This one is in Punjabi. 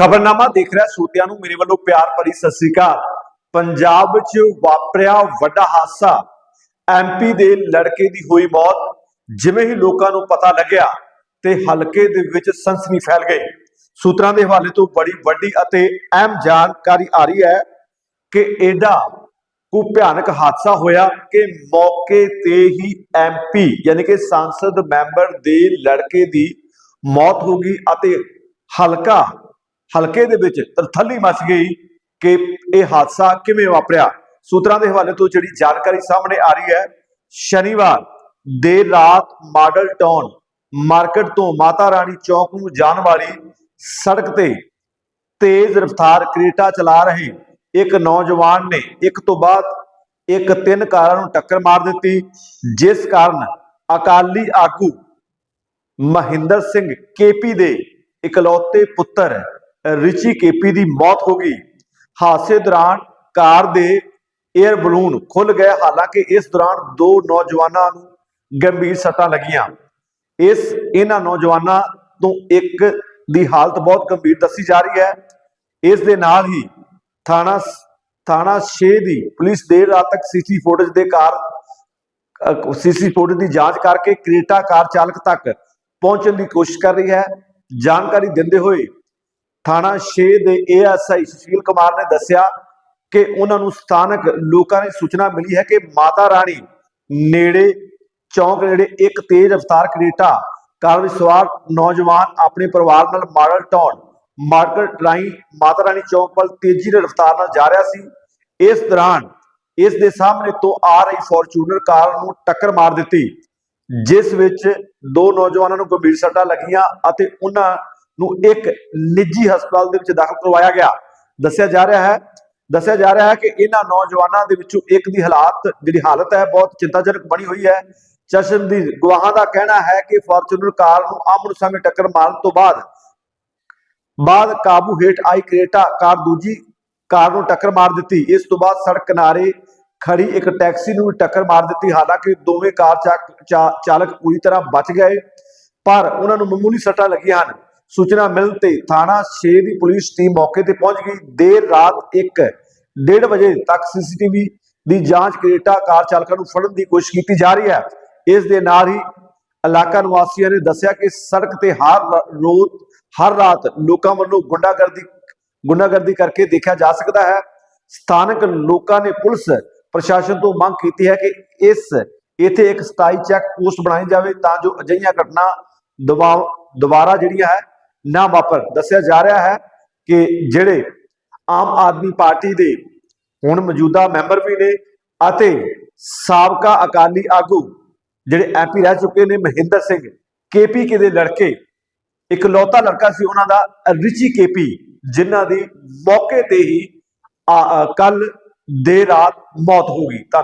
ਖਬਰਨਾਮਾ ਦੇਖ ਰਿਹਾ ਸਰੋਤਿਆਂ ਨੂੰ, ਮੇਰੇ ਵੱਲੋਂ ਪਿਆਰ ਭਰੀ ਸਤਿ ਸ੍ਰੀ ਅਕਾਲ। ਪੰਜਾਬ ਵਿੱਚ ਵਾਪਰਿਆ ਵੱਡਾ ਹਾਦਸਾ। ਐਮਪੀ ਦੇ ਲੜਕੇ ਦੀ ਹੋਈ ਮੌਤ, ਜਿਵੇਂ ਹੀ ਲੋਕਾਂ ਨੂੰ ਪਤਾ ਲੱਗਿਆ ਤੇ ਹਲਕੇ ਦੇ ਵਿੱਚ ਸਨਸਨੀ ਫੈਲ ਗਈ। ਸੂਤਰਾਂ ਦੇ ਹਵਾਲੇ ਤੋਂ ਬੜੀ ਵੱਡੀ ਅਤੇ ਅਹਿਮ ਜਾਣਕਾਰੀ ਆ ਰਹੀ ਹੈ ਕਿ ਐਡਾ ਕੋ ਭਿਆਨਕ ਹਾਦਸਾ ਹੋਇਆ ਕਿ ਮੌਕੇ ਤੇ ਹੀ ਐਮਪੀ ਯਾਨੀ ਕਿ ਸੰਸਦ ਮੈਂਬਰ ਦੇ ਲੜਕੇ ਦੀ ਮੌਤ ਹੋ ਗਈ ਅਤੇ ਹਲਕਾ ਹਲਕੇ ਦੇ ਵਿੱਚ ਤਰਥੱਲੀ ਮਚ ਗਈ ਕਿ ਇਹ ਹਾਦਸਾ ਕਿਵੇਂ ਵਾਪਰਿਆ? ਸੂਤਰਾਂ ਦੇ ਹਵਾਲੇ ਤੋਂ ਜਿਹੜੀ ਜਾਣਕਾਰੀ ਸਾਹਮਣੇ ਆ ਰਹੀ ਹੈ, ਸ਼ਨੀਵਾਰ ਦੇਰ ਰਾਤ ਮਾਡਲ ਟਾਊਨ ਮਾਰਕੀਟ ਤੋਂ ਮਾਤਾ ਰਾਣੀ ਚੌਕ ਨੂੰ ਜਾਣ ਵਾਲੀ ਸੜਕ ਤੇ ਤੇਜ਼ ਰਫ਼ਤਾਰ ਕ੍ਰੇਟਾ ਚਲਾ ਰਹੇ ਇੱਕ ਨੌਜਵਾਨ ਨੇ ਇੱਕ ਤੋਂ ਬਾਅਦ ਇੱਕ ਤਿੰਨ ਕਾਰਾਂ ਨੂੰ ਟੱਕਰ ਮਾਰ ਦਿੱਤੀ, ਜਿਸ ਕਾਰਨ ਅਕਾਲੀ ਆਗੂ ਮਹਿੰਦਰ ਸਿੰਘ ਕੇਪੀ ਦੇ ਇਕਲੌਤੇ ਪੁੱਤਰ ਰਿਚੀ ਕੇਪੀ ਦੀ ਮੌਤ ਹੋ ਗਈ। ਹਾਦਸੇ ਦੌਰਾਨ ਕਾਰ ਦੇ 에ਅਰ ਬਲੂਨ ਖੁੱਲ ਗਏ। ਹਾਲਾਂਕਿ ਇਸ ਦੌਰਾਨ ਦੋ ਨੌਜਵਾਨਾਂ ਨੂੰ ਗੰਭੀਰ ਸੱਟਾਂ ਲੱਗੀਆਂ। ਇਸ ਇਹਨਾਂ ਨੌਜਵਾਨਾਂ ਤੋਂ ਇੱਕ ਦੀ ਹਾਲਤ ਬਹੁਤ ਗੰਭੀਰ ਦੱਸੀ ਜਾ ਰਹੀ ਹੈ। ਇਸ ਦੇ ਨਾਲ ਹੀ ਥਾਣਾ ਥਾਣਾ 6 ਦੀ ਪੁਲਿਸ ਦੇਰ ਰਾਤ ਤੱਕ ਸੀਸੀ ਫੁਟੇਜ ਦੇ ਕਾਰ ਸੀਸੀ ਫੁਟੇਜ ਦੀ ਜਾਂਚ ਕਰਕੇ ਕ੍ਰੇਟਾ ਕਾਰ ਚਾਲਕ ਤੱਕ ਪਹੁੰਚਣ ਦੀ ਕੋਸ਼ਿਸ਼ ਕਰ ਰਹੀ ਹੈ। ਜਾਣਕਾਰੀ ਦਿੰਦੇ ਹੋਏ ਥਾਣਾ 6 ਦੇ ਏਐਸਆਈ ਸੁਸ਼ੀਲ ਕੁਮਾਰ ਨੇ ਦੱਸਿਆ ਕਿ ਉਹਨਾਂ ਨੂੰ ਸਥਾਨਕ ਲੋਕਾਂ ਨੇ ਸੂਚਨਾ ਮਿਲੀ ਹੈ ਕਿ ਮਾਤਾ ਰਾਣੀ ਨੇੜੇ ਚੌਂਕ ਨੇੜੇ ਇੱਕ ਤੇਜ਼ ਰਫ਼ਤਾਰ ਕ੍ਰੇਟਾ ਕਾਰ ਵਿੱਚ ਸਵਾਰ ਨੌਜਵਾਨ ਆਪਣੇ ਪਰਿਵਾਰ ਨਾਲ ਮਾਡਲ ਟਾਊਨ ਮਾਰਕੀਟ ਰਾਹੀਂ ਮਾਤਾ ਰਾਣੀ ਚੌਂਕ ਵੱਲ ਤੇਜ਼ੀ ਨਾਲ ਰਫ਼ਤਾਰ ਨਾਲ ਜਾ ਰਿਹਾ ਸੀ। ਇਸ ਦੌਰਾਨ ਇਸ ਦੇ ਸਾਹਮਣੇ ਤੋਂ ਆ ਰਹੀ ਫੋਰਚੂਨਰ ਕਾਰ ਨੂੰ ਟੱਕਰ ਮਾਰ ਦਿੱਤੀ, ਜਿਸ ਵਿੱਚ ਦੋ ਨੌਜਵਾਨਾਂ ਨੂੰ ਗੰਭੀਰ ਸੱਟਾਂ ਲੱਗੀਆਂ ਅਤੇ ਉਹਨਾਂ ਨੂੰ ਇੱਕ ਨਿੱਜੀ ਹਸਪਤਾਲ ਦੇ ਵਿੱਚ ਦਾਖਲ ਕਰਵਾਇਆ ਗਿਆ। ਦੱਸਿਆ ਜਾ ਰਿਹਾ ਹੈ, ਦੱਸਿਆ ਜਾ ਰਿਹਾ ਹੈ ਕਿ ਇਹਨਾਂ ਨੌਜਵਾਨਾਂ ਦੇ ਵਿੱਚੋਂ ਇੱਕ ਦੀ ਹਾਲਾਤ, ਜਿਹੜੀ ਹਾਲਤ ਹੈ, ਬਹੁਤ ਚਿੰਤਾਜਨਕ ਬਣੀ ਹੋਈ ਹੈ। ਚਸ਼ਮ ਦੀ ਗਵਾਹਾਂ ਦਾ ਕਹਿਣਾ ਹੈ ਕਿ ਫੋਰਚੂਨਰ ਕਾਰ ਨੂੰ ਆਮਨ ਸਾਹਮਣੇ ਟੱਕਰ ਮਾਰਨ ਤੋਂ ਬਾਅਦ ਬਾਅਦ ਕਾਬੂ ਹੇਠ ਆਈ ਕ੍ਰੇਟਾ ਕਾਰ ਦੂਜੀ ਕਾਰ ਨੂੰ ਟੱਕਰ ਮਾਰ ਦਿੱਤੀ। ਇਸ ਤੋਂ ਬਾਅਦ ਸੜਕ ਕਿਨਾਰੇ ਖੜੀ ਇੱਕ ਟੈਕਸੀ ਨੂੰ ਵੀ ਟੱਕਰ ਮਾਰ ਦਿੱਤੀ। ਹਾਲਾਂਕਿ ਦੋਵੇਂ ਕਾਰ ਚਾਕ- ਚਾ- ਚਾਲਕ ਪੂਰੀ ਤਰ੍ਹਾਂ ਬਚ ਗਏ, ਪਰ ਉਹਨਾਂ ਨੂੰ ਮਾਮੂਲੀ ਸੱਟਾਂ ਲੱਗੀਆਂ ਹਨ। ਸੂਚਨਾ ਮਿਲਣ ਤੇ ਥਾਣਾ 6 ਦੀ ਪੁਲਿਸ ਟੀਮ ਮੌਕੇ ਤੇ ਪਹੁੰਚ ਗਈ। ਦੇਰ ਰਾਤ 1:30 ਵਜੇ ਤੱਕ ਸੀਸੀਟੀਵੀ ਦੀ ਜਾਂਚ ਕ੍ਰੇਟਾ ਕਾਰ ਚਾਲਕਾਂ ਨੂੰ ਫੜਨ ਦੀ ਕੋਸ਼ਿਸ਼ ਕੀਤੀ ਜਾ ਰਹੀ ਹੈ। ਇਸ ਦੇ ਨਾਲ ਹੀ ਇਲਾਕਾ ਨਿਵਾਸੀਆਂ ਨੇ ਦੱਸਿਆ ਕਿ ਸੜਕ ਤੇ ਹਰ ਰੋਜ਼, ਹਰ ਰਾਤ ਲੋਕਾਂ ਵੱਲੋਂ ਗੁੰਡਾਗਰਦੀ ਗੁੰਡਾਗਰਦੀ ਕਰਕੇ ਦੇਖਿਆ ਜਾ ਸਕਦਾ ਹੈ। ਸਥਾਨਕ ਲੋਕਾਂ ਨੇ ਪੁਲਿਸ, ਪ੍ਰਸ਼ਾਸਨ ਤੋਂ ਮੰਗ ਕੀਤੀ ਹੈ ਕਿ ਇਸ, ਇੱਥੇ ਇੱਕ ਸਥਾਈ ਚੈੱਕ ਪੋਸਟ ਬਣਾਈ ਜਾਵੇ ਤਾਂ ਜੋ ਅਜਿਹੀਆਂ ਘਟਨਾ ਦੁਬਾ- ਦੁਬਾਰਾ ਜਿਹੜੀਆਂ ਹੈ ਨਾ ਵਾਪਰ। ਦੱਸਿਆ ਜਾ ਰਿਹਾ ਹੈ ਕਿ ਜਿਹੜੇ ਆਮ ਆਦਮੀ ਪਾਰਟੀ ਦੇ ਹੁਣ ਮੌਜੂਦਾ ਮੈਂਬਰ ਵੀ ਨੇ ਅਤੇ ਸਾਬਕਾ ਅਕਾਲੀ ਆਗੂ ਜਿਹੜੇ ਐਮਪੀ ਰਹਿ ਚੁੱਕੇ ਨੇ, ਮਹਿੰਦਰ ਸਿੰਘ ਕੇਪੀ ਦੇ ਲੜਕੇ, ਇਕਲੌਤਾ ਲੜਕਾ ਸੀ ਉਹਨਾਂ ਦਾ, ਰਿਚੀ ਕੇਪੀ ਜਿਨ੍ਹਾਂ ਦੀ ਮੌਕੇ ਤੇ ਹੀ ਕੱਲ ਦੇਰ ਰਾਤ ਮੌਤ ਹੋ ਗਈ। ਤਾਂ